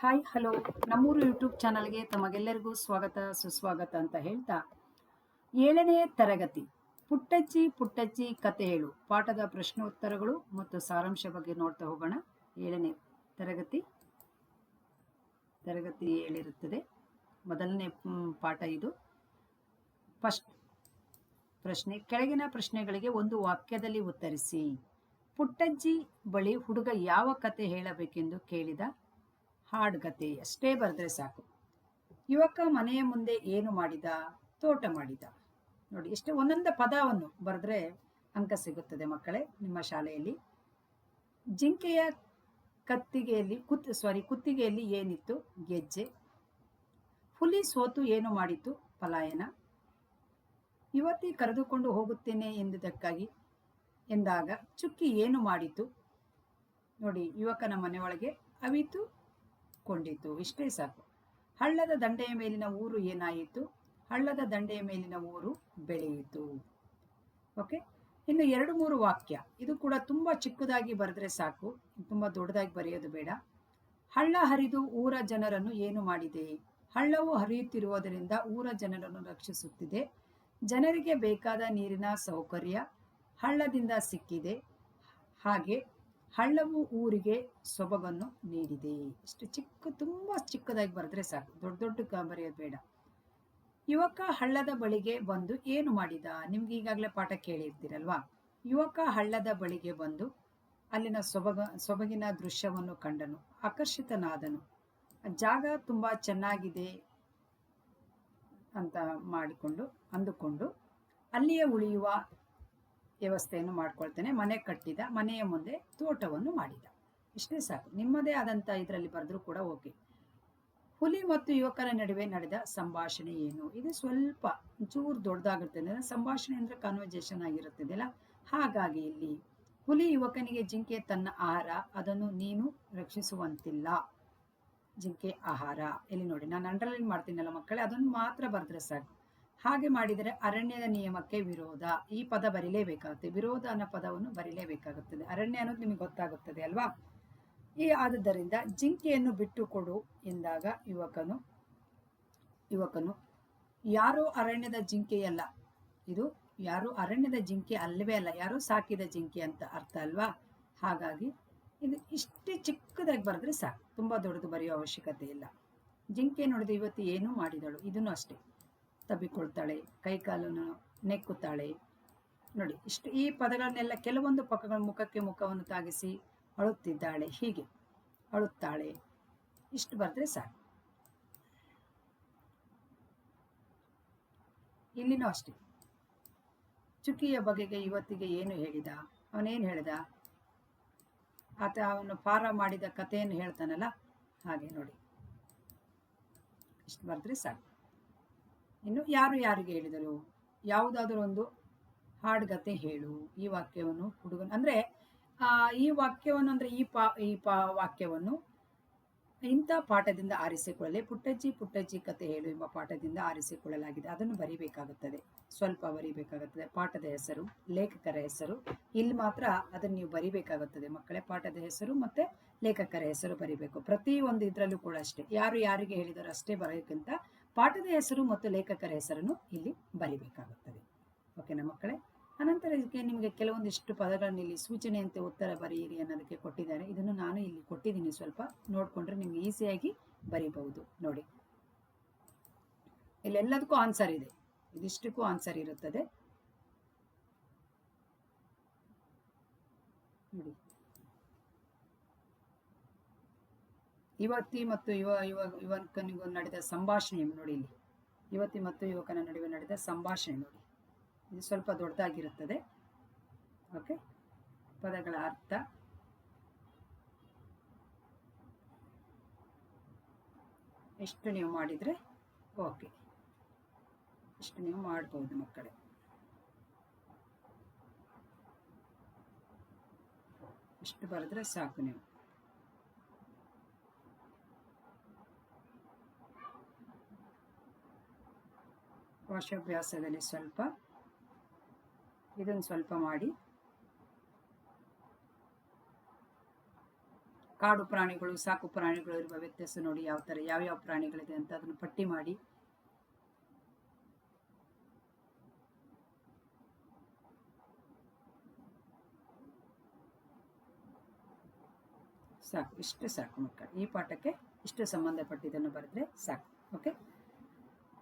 Hi, hello. ನಮ್ಮೂರು YouTube ಚಾನಲ್ಗೆ ತಮಗೆಲ್ಲರಿಗೂ ಸ್ವಾಗತ, ಸುಸ್ವಾಗತ ಅಂತ ಹೇಳ್ತಾ, ಏಳನೇ ತರಗತಿ. ಪುಟ್ಟಜ್ಜಿ ಪುಟ್ಟಜ್ಜಿ ಕತೆ ಹೇಳು. ಪಾಠದ ಪ್ರಶ್ನೋತ್ತರಗಳು ಮತ್ತು ಸಾರಾಂಶ ಬಗ್ಗೆ ನೋಡ್ತಾ ಹೋಗೋಣ. ಏಳನೇ ತರಗತಿ. ತರಗತಿ ಏಳಿರುತ್ತದೆ. ಮೊದಲನೇ ಪಾಠ ಇದು. ಫಸ್ಟ್ ಪ್ರಶ್ನೆ, ಕೆಳಗಿನ ಪ್ರಶ್ನೆಗಳಿಗೆ ಒಂದು ವಾಕ್ಯದಲ್ಲಿ ಉತ್ತರಿಸಿ. ಪುಟ್ಟಜ್ಜಿ ಬಳಿ ಹುಡುಗ ಯಾವ ಕತೆ ಹೇಳಬೇಕೆಂದು ಕೇಳಿದ? ಹಾಡ್ಗತೆ ಅಷ್ಟೇ ಬರೆದ್ರೆ ಸಾಕು. ಯುವಕ ಮನೆಯ ಮುಂದೆ ಏನು ಮಾಡಿದ? ತೋಟ ಮಾಡಿದ. ನೋಡಿ, ಎಷ್ಟು ಒಂದೊಂದು ಪದವನ್ನು ಬರೆದ್ರೆ ಅಂಕ ಸಿಗುತ್ತದೆ ಮಕ್ಕಳೇ, ನಿಮ್ಮ ಶಾಲೆಯಲ್ಲಿ. ಜಿಂಕೆಯ ಕತ್ತಿಗೆಯಲ್ಲಿ ಕುತ್ ಸಾರಿ ಕುತ್ತಿಗೆಯಲ್ಲಿ ಏನಿತ್ತು? ಗೆಜ್ಜೆ. ಹುಲಿ ಸೋತು ಏನು ಮಾಡಿತು ಪಲಾಯನ. ಯುವತಿ ಕರೆದುಕೊಂಡು ಹೋಗುತ್ತೇನೆ ಎಂದುದಕ್ಕಾಗಿ ಎಂದಾಗ ಚುಕ್ಕಿ ಏನು ಮಾಡಿತು? ನೋಡಿ, ಯುವಕನ ಮನೆಯೊಳಗೆ ಅವಿತು. ಕೊಂಡಿತು ಇಷ್ಟೇ ಸಾಕು. ಹಳ್ಳದ ದಂಡೆಯ ಮೇಲಿನ ಊರು ಏನಾಯಿತು? ಹಳ್ಳದ ದಂಡೆಯ ಮೇಲಿನ ಊರು ಬೆಳೆಯಿತು. ಓಕೆ? ಇನ್ನು ಎರಡು ಮೂರು ವಾಕ್ಯ. ಇದು ಕೂಡ ತುಂಬ ಚಿಕ್ಕದಾಗಿ ಬರೆದ್ರೆ ಸಾಕು. ತುಂಬ ದೊಡ್ಡದಾಗಿ ಬರೆಯೋದು ಬೇಡ. ಹಳ್ಳ ಹರಿದು ಊರ ಜನರನ್ನು ಏನು ಮಾಡಿದೆ? ಹಳ್ಳವು ಹರಿಯುತ್ತಿರುವುದರಿಂದ ಊರ ಜನರನ್ನು ರಕ್ಷಿಸುತ್ತಿದೆ. ಜನರಿಗೆ ಬೇಕಾದ ನೀರಿನ ಸೌಕರ್ಯ ಹಳ್ಳದಿಂದ ಸಿಕ್ಕಿದೆ. ಹಾಗೆ ಹಳ್ಳವು ಊರಿಗೆ ಸೊಬಗನ್ನು ನೀಡಿದೆ. ಇಷ್ಟು ಚಿಕ್ಕ, ತುಂಬ ಚಿಕ್ಕದಾಗಿ ಬರೆದ್ರೆ ಸಾಕು. ದೊಡ್ಡ ದೊಡ್ಡ ಬರೆಯೋದು ಬೇಡ. ಯುವಕ ಹಳ್ಳದ ಬಳಿಗೆ ಬಂದು ಏನು ಮಾಡಿದ? ನಿಮ್ಗೆ ಈಗಾಗಲೇ ಪಾಠ ಕೇಳಿರ್ತೀರಲ್ವಾ? ಯುವಕ ಹಳ್ಳದ ಬಳಿಗೆ ಬಂದು ಅಲ್ಲಿನ ಸೊಬಗ, ಸೊಬಗಿನ ದೃಶ್ಯವನ್ನು ಕಂಡನು. ಆಕರ್ಷಿತನಾದನು. ಜಾಗ ತುಂಬ ಚೆನ್ನಾಗಿದೆ ಅಂತ ಮಾಡಿಕೊಂಡು ಅಂದುಕೊಂಡು ಅಲ್ಲಿಯೇ ಉಳಿಯುವ ವ್ಯವಸ್ಥೆಯನ್ನು ಮಾಡ್ಕೊಳ್ತೇನೆ. ಮನೆ ಕಟ್ಟಿದ, ಮನೆಯ ಮುಂದೆ ತೋಟವನ್ನು ಮಾಡಿದ. ಇಷ್ಟೇ ಸಾಕು. ನಿಮ್ಮದೇ ಆದಂಥ ಇದರಲ್ಲಿ ಬರೆದ್ರೂ ಕೂಡ ಓಕೆ. ಹುಲಿ ಮತ್ತು ಯುವಕರ ನಡುವೆ ನಡೆದ ಸಂಭಾಷಣೆ ಏನು? ಇದು ಸ್ವಲ್ಪ ಚೂರು ದೊಡ್ಡದಾಗಿರ್ತದೆ ಸಂಭಾಷಣೆ ಅಂದ್ರೆ ಕಾನ್ವರ್ಜೇಷನ್ ಆಗಿರುತ್ತದೆಲ್ಲ ಹಾಗಾಗಿ ಇಲ್ಲಿ, ಹುಲಿ ಯುವಕನಿಗೆ ಜಿಂಕೆ ತನ್ನ ಆಹಾರ, ಅದನ್ನು ನೀನು ರಕ್ಷಿಸುವಂತಿಲ್ಲ. ಜಿಂಕೆ ಆಹಾರ. ಇಲ್ಲಿ ನೋಡಿ, ನಾನು ಅಂಡರ್ಲೈನ್ ಮಾಡ್ತೀನಲ್ಲ ಮಕ್ಕಳೇ, ಅದನ್ನು ಮಾತ್ರ ಬರೆದ್ರೆ ಸಾಕು. ಹಾಗೆ ಮಾಡಿದರೆ ಅರಣ್ಯದ ನಿಯಮಕ್ಕೆ ವಿರೋಧ. ಈ ಪದ ಬರಿಲೇಬೇಕಾಗುತ್ತೆ. ವಿರೋಧ ಅನ್ನೋ ಪದವನ್ನು ಬರೀಲೇಬೇಕಾಗುತ್ತದೆ. ಅರಣ್ಯ ಅನ್ನೋದು ನಿಮಗೆ ಗೊತ್ತಾಗುತ್ತದೆ ಅಲ್ವಾ? ಈ ಆದುದರಿಂದ ಜಿಂಕೆಯನ್ನು ಬಿಟ್ಟು ಕೊಡು ಎಂದಾಗ ಯುವಕನು ಯುವಕನು, ಯಾರೋ ಅರಣ್ಯದ ಜಿಂಕೆಯಲ್ಲ ಇದು ಯಾರು ಅರಣ್ಯದ ಜಿಂಕೆ ಅಲ್ಲವೇ ಅಲ್ಲ. ಯಾರು ಸಾಕಿದ ಜಿಂಕೆ ಅಂತ ಅರ್ಥ ಅಲ್ವಾ? ಹಾಗಾಗಿ ಇದು ಇಷ್ಟೇ ಚಿಕ್ಕದಾಗಿ ಬರೆದ್ರೆ ಸಾಕು. ತುಂಬ ದೊಡ್ಡದು ಬರೆಯೋ ಅವಶ್ಯಕತೆ ಇಲ್ಲ. ಜಿಂಕೆ ನೋಡಿದ ಇವತ್ತು ಏನು ಮಾಡಿದಳು. ಇದನ್ನು ಅಷ್ಟೇ. ತಬ್ಬಿಕೊಳ್ತಾಳೆ, ಕೈಕಾಲನ್ನು ನೆಕ್ಕುತ್ತಾಳೆ. ನೋಡಿ, ಇಷ್ಟು ಈ ಪದಗಳನ್ನೆಲ್ಲ ಕೆಲವೊಂದು ಪಕ್ಕಗಳ ಮುಖಕ್ಕೆ ಮುಖವನ್ನು ತಾಗಿಸಿ ಅಳುತ್ತಿದ್ದಾಳೆ. ಹೀಗೆ ಅಳುತ್ತಾಳೆ. ಇಷ್ಟು ಬರೆದ್ರೆ ಸಾಕು. ಇಲ್ಲಿನೂ ಅಷ್ಟೇ. ಚುಕ್ಕಿಯ ಬಗೆಗೆ ಇವತ್ತಿಗೆ ಏನು ಹೇಳಿದ? ಅವನೇನು ಹೇಳಿದ? ಆತ ಅವನು ಪಾರ ಮಾಡಿದ ಕಥೆಯನ್ನು ಹೇಳ್ತಾನಲ್ಲ? ಹಾಗೆ ನೋಡಿ. ಇಷ್ಟು ಬರೆದ್ರೆ ಸಾಕು. ಇನ್ನು ಯಾರು ಯಾರಿಗೆ ಹೇಳಿದರು? ಯಾವುದಾದ್ರೂ ಒಂದು ಹಾಡುಗತೆ ಹೇಳು. ಈ ವಾಕ್ಯವನ್ನು ಹುಡುಗನ, ಅಂದ್ರೆ ಈ ವಾಕ್ಯವನ್ನು, ಅಂದ್ರೆ, ಈ ಪಾ ಈ ಪಾ, ವಾಕ್ಯವನ್ನು ಇಂಥ ಪಾಠದಿಂದ ಆರಿಸಿಕೊಳ್ಳಲಿ. ಪುಟ್ಟಜ್ಜಿ ಪುಟ್ಟಜ್ಜಿ ಕತೆ ಹೇಳು ಎಂಬ ಪಾಠದಿಂದ ಆರಿಸಿಕೊಳ್ಳಲಾಗಿದೆ. ಅದನ್ನು ಬರಿಬೇಕಾಗುತ್ತದೆ. ಸ್ವಲ್ಪ ಬರಿಬೇಕಾಗುತ್ತದೆ. ಪಾಠದ ಹೆಸರು, ಲೇಖಕರ ಹೆಸರು. ಇಲ್ಲಿ ಮಾತ್ರ ಅದನ್ನು ನೀವು ಬರಿಬೇಕಾಗುತ್ತದೆ ಮಕ್ಕಳೇ. ಪಾಠದ ಹೆಸರು ಮತ್ತೆ ಲೇಖಕರ ಹೆಸರು ಬರಿಬೇಕು. ಪ್ರತಿ ಒಂದು ಇದರಲ್ಲೂ ಕೂಡ ಅಷ್ಟೇ. ಯಾರು ಯಾರಿಗೆ ಹೇಳಿದಾರೋ ಅಷ್ಟೇ ಬರೆಯೋಕ್ಕಿಂತ ಪಾಠದ ಹೆಸರು ಮತ್ತು ಲೇಖಕರ ಹೆಸರನ್ನು ಇಲ್ಲಿ ಬರಿಬೇಕಾಗುತ್ತದೆ. ಓಕೆನಾ ಮಕ್ಕಳೇ, ಅನಂತರ ಇದಕ್ಕೆ ನಿಮಗೆ ಕೆಲವೊಂದಿಷ್ಟು ಪದಗಳನ್ನು ಇಲ್ಲಿ ಸೂಚನೆಯಂತೆ ಉತ್ತರ ಬರೆಯಿರಿ ಅನ್ನೋದಕ್ಕೆ ಕೊಟ್ಟಿದ್ದಾರೆ. ಇದನ್ನು ನಾನು ಇಲ್ಲಿ ಕೊಟ್ಟಿದ್ದೀನಿ. ಸ್ವಲ್ಪ ನೋಡಿಕೊಂಡ್ರೆ ನಿಮ್ಗೆ ಈಸಿಯಾಗಿ ಬರೀಬಹುದು. ನೋಡಿ, ಇಲ್ಲೆಲ್ಲದಕ್ಕೂ ಆನ್ಸರ್ ಇದೆ. ಇದಿಷ್ಟಕ್ಕೂ ಆನ್ಸರ್ ಇರುತ್ತದೆ ನೋಡಿ ಯುವತಿ ಮತ್ತು ಯುವ ಯುವ ಯುವಕನಿಗೂ ನಡೆದ ಸಂಭಾಷಣೆ ನೋಡಿ ಇಲ್ಲಿ. ಯುವತಿ ಮತ್ತು ಯುವಕನ ನಡುವೆ ನಡೆದ ಸಂಭಾಷಣೆ ನೋಡಿ. ಇದು ಸ್ವಲ್ಪ ದೊಡ್ಡದಾಗಿರುತ್ತದೆ. ಓಕೆ? ಪದಗಳ ಅರ್ಥ. ಎಷ್ಟು ನೀವು ಮಾಡಿದರೆ ಓಕೆ. ಇಷ್ಟು ನೀವು ಮಾಡ್ಬೋದು ಮಕ್ಕಳೇ. ಇಷ್ಟು ಬರೆದ್ರೆ ಸಾಕು ನೀವು. ವಾಶಾಭ್ಯಾಸದಲ್ಲಿ ಸ್ವಲ್ಪ. ಇದನ್ನು ಸ್ವಲ್ಪ ಮಾಡಿ. ಕಾಡು ಪ್ರಾಣಿಗಳು, ಸಾಕು ಪ್ರಾಣಿಗಳು ಇರುವ ವ್ಯತ್ಯಾಸ ನೋಡಿ ಯಾವ ಥರ ಯಾವ್ಯಾವ ಪ್ರಾಣಿಗಳಿದೆ ಅಂತ ಅದನ್ನು ಪಟ್ಟಿ ಮಾಡಿ. ಸಾಕು, ಇಷ್ಟು ಸಾಕು ಮಕ್ಕಳು. ಈ ಪಾಠಕ್ಕೆ ಇಷ್ಟು ಸಂಬಂಧಪಟ್ಟಿದ್ದನ್ನು ಬರೆದ್ರೆ ಸಾಕು ಓಕೆ